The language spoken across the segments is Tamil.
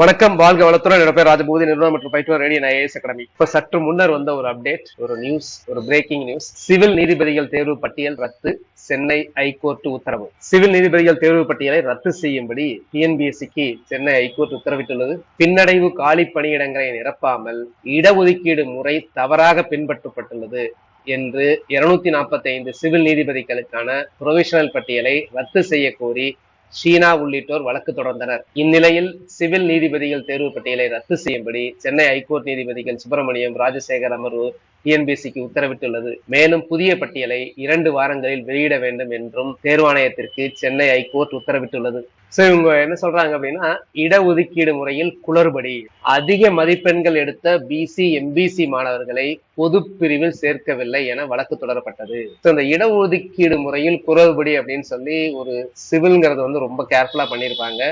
வணக்கம் வாழ்க வளத்துடன். என்னோட பேர் ராஜபூதி நிறுவனம் மற்றும் பயிற்றுவர் ரேடியன் ஐஏஎஸ் அகாடமி. இப்ப சற்று முன்னர் வந்த ஒரு அப்டேட் ஒரு நியூஸ் ஒரு பிரேக்கிங் நியூஸ் சிவில் நீதிபதிகள் தேர்வு பட்டியல் ரத்து சென்னை ஐகோர்ட் உத்தரவு. சிவில் நீதிபதிகள் தேர்வு பட்டியலை ரத்து செய்யும்படி டிஎன்பிஎஸ்சிக்கு சென்னை ஐகோர்ட் உத்தரவிட்டுள்ளது. பின்னடைவு காலி பணியிடங்களை நிரப்பாமல் இடஒதுக்கீடு முறை தவறாக பின்பற்றப்பட்டுள்ளது என்று இருநூத்தி நாற்பத்தி ஐந்து சிவில் நீதிபதிகளுக்கான புரொவிஷனல் பட்டியலை ரத்து செய்ய கோரி ஷீனா உள்ளிட்டோர் வழக்கு தொடர்ந்தனர். இந்நிலையில் சிவில் நீதிபதிகள் தேர்வு பட்டியலை ரத்து செய்யும்படி சென்னை ஐகோர்ட் நீதிபதிகள் சுப்பிரமணியம் ராஜசேகர் அமர்வு டிஎன்பிசிக்கு உத்தரவிட்டுள்ளது. மேலும் புதிய பட்டியலை இரண்டு வாரங்களில் வெளியிட வேண்டும் என்றும் தேர்வாணையத்திற்கு சென்னை ஐகோர்ட் உத்தரவிட்டுள்ளது. சோ இவங்க என்ன சொல்றாங்க அப்படின்னா இடஒதுக்கீடு முறையில் குளறுபடி. அதிக மதிப்பெண்கள் எடுத்த பிசி எம்பிசி மாணவர்களை பொது பிரிவில் சேர்க்கவில்லை என வழக்கு தொடரப்பட்டது. இந்த இடஒதுக்கீடு முறையில் குளறுபடி அப்படின்னு சொல்லி ஒரு சிவில்ங்கிறது வந்து ரொம்ப கேர்ஃபுல்லா பண்ணியிருப்பாங்க.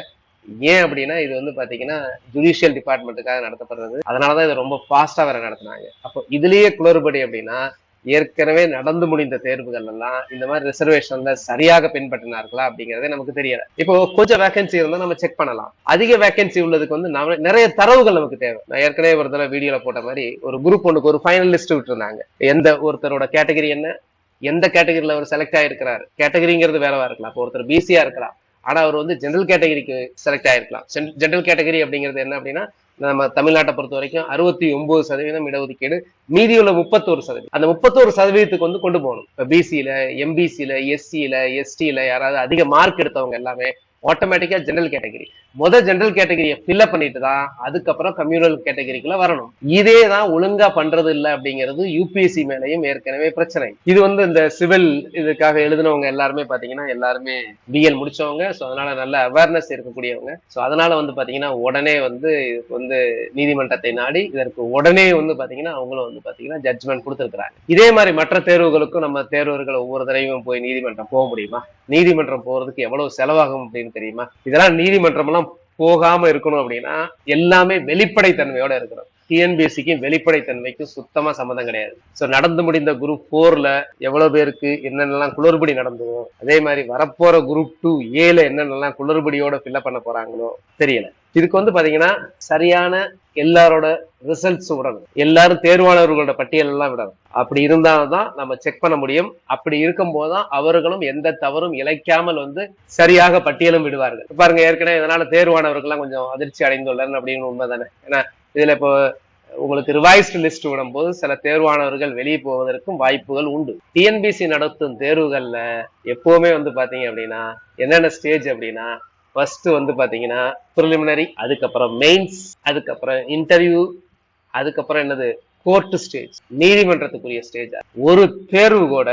ஏன் அப்படின்னா இது வந்து பாத்தீங்கன்னா ஜுடிஷியல் டிபார்ட்மெண்ட்டுக்காக நடத்தப்படுறது. அதனாலதான் இதை ரொம்ப ஃபாஸ்டா வேற நடத்தினாங்க. அப்போ இதுலயே குளறுபடி அப்படின்னா ஏற்கனவே நடந்து முடிந்த தேர்வுகள் எல்லாம் இந்த மாதிரி ரிசர்வேஷன்ல சரியாக பின்பற்றினார்களா அப்படிங்கறதே நமக்கு தெரியல. இப்போ கொஞ்சம் வேகன்சி இருந்தா நம்ம செக் பண்ணலாம். அதிக வேகன்சி உள்ளதுக்கு வந்து நிறைய தரவுகள் நமக்கு தேவை. நான் ஏற்கனவே ஒரு தடவை வீடியோல போட்ட மாதிரி ஒரு குரூப் ஒன்றுக்கு ஒரு ஃபைனல் லிஸ்ட் விட்டுருந்தாங்க. எந்த ஒருத்தரோட கேட்டகரி என்ன? எந்த கேட்டகரியில அவர் செலக்ட் ஆயிருக்கிறாரு? கேட்டகரிங்கிறது வேறவா இருக்கலாம். இப்போ ஒருத்தர் பிசியா இருக்கலாம். ஆனா அவர் வந்து ஜென்ரல் கேட்டகரிக்கு செலக்ட் ஆயிருக்கலாம். ஜென்ரல் கேட்டகரி அப்படிங்கிறது என்ன அப்படின்னா நம்ம தமிழ்நாட்டை பொறுத்த வரைக்கும் அறுபத்தி ஒன்பது சதவீதம் இடஒதுக்கீடு மீதியுள்ள முப்பத்தோரு சதவீதம். அந்த முப்பத்தோரு சதவீதத்துக்கு வந்து கொண்டு போகணும். இப்போ பிசியில எம்பிசியில எஸ்சியில எஸ்டியில யாராவது அதிக மார்க் எடுத்தவங்க எல்லாமே ஆட்டோமேட்டிக்கா ஜெனரல் கேட்டகரி முத ஜெனரல் கேட்டகரியை ஃபில்அப் பண்ணிட்டு தான் அதுக்கப்புறம் கம்யூனல் கேட்டகரிக்குள்ள வரணும். இதே தான் ஒழுங்கா பண்றது இல்லை அப்படிங்கிறது யூபிஎஸ்சி மேலையும் ஏற்கனவே பிரச்சனை. இது வந்து இந்த சிவில் இதுக்காக எழுதினவங்க எல்லாருமே பாத்தீங்கன்னா எல்லாருமே பிஎல் முடிச்சவங்க. ஸோ அதனால நல்ல அவேர்னஸ் இருக்கக்கூடியவங்க. ஸோ அதனால வந்து பாத்தீங்கன்னா உடனே வந்து வந்து நீதிமன்றத்தை நாடி இதற்கு உடனே வந்து பாத்தீங்கன்னா அவங்களும் வந்து பாத்தீங்கன்னா ஜட்ஜ்மெண்ட் கொடுத்துருக்காங்க இதே மாதிரி மற்ற தேர்வுகளுக்கும் நம்ம தேர்வர்கள் ஒவ்வொரு தடவையும் போய் நீதிமன்றம் போக முடியுமா? நீதிமன்றம் போறதுக்கு எவ்வளவு செலவாகும் அப்படின்னு தெரியுமா? இதெல்லாம் நீதிமன்றம் எல்லாம் போகாம இருக்கணும் அப்படின்னா எல்லாமே வெளிப்படைத்தன்மையோட இருக்கணும். டிஎன்பிஎஸ்சிக்கும் வெளிப்படைத்தன்மைக்கும் சுத்தமா சம்மந்தம் கிடையாது. ஸோ நடந்து முடிந்த குரூப் போர்ல எவ்வளவு பேருக்கு என்னென்னலாம் குளறுபடி நடந்ததோ அதே மாதிரி வரப்போற குரூப் டூ ஏல என்னென்னலாம் குளறுபடியோட ஃபில்அப் பண்ண போறாங்களோ தெரியல. இதுக்கு வந்து பாத்தீங்கன்னா சரியான எல்லாரோட ரிசல்ட்ஸ் விடணும் எல்லாரும் தேர்வாளர்களோட பட்டியல் எல்லாம் விடணும். அப்படி இருந்தால்தான் நம்ம செக் பண்ண முடியும். அப்படி இருக்கும் போதுதான் அவர்களும் எந்த தவறும் இழைக்காமல் வந்து சரியாக பட்டியலும் விடுவார்கள். பாருங்க ஏற்கனவே இதனால தேர்வானவர்கள்லாம் கொஞ்சம் அதிர்ச்சி அடைந்துள்ளனர் அப்படின்னு உண்மைதானே. ஏன்னா இதுல இப்போ உங்களுக்கு ரிவைஸ்டு லிஸ்ட் விடும்போது சில தேர்வானவர்கள் வெளியே போவதற்கும் வாய்ப்புகள் உண்டு. டிஎன்பிசி நடத்தும் தேர்வுகள்ல எப்பவுமே வந்து பாத்தீங்க அப்படின்னா என்னென்ன ஸ்டேஜ் அப்படின்னா ஃபர்ஸ்ட் வந்து பாத்தீங்கன்னா ப்ரிலிமினரி அதுக்கப்புறம் மெயின்ஸ் அதுக்கப்புறம் இன்டர்வியூ அதுக்கப்புறம் என்னது கோர்ட் ஸ்டேஜ் நீதிமன்றத்துக்குரிய ஸ்டேஜ் ஒரு தேர்வு கூட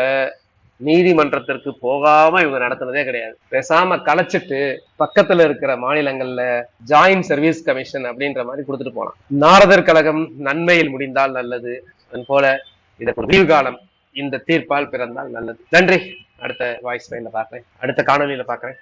நீதிமன்றத்திற்கு போகாம இவங்க நடத்துனதே கிடையாது. பேசாம கலைச்சிட்டு பக்கத்துல இருக்கிற மாநிலங்கள்ல ஜாயின்ட் சர்வீஸ் கமிஷன் அப்படின்ற மாதிரி கொடுத்துட்டு போலாம். நாரதர் கழகம் நன்மையில் முடிந்தால் நல்லது. அது போல இதற்கு ஒரு காலம் இந்த தீர்ப்பால் பிறந்தால் நல்லது. நன்றி. அடுத்த வாய்ஸ் லைன்ல பாக்குறேன் அடுத்த காணொலியில பாக்குறேன்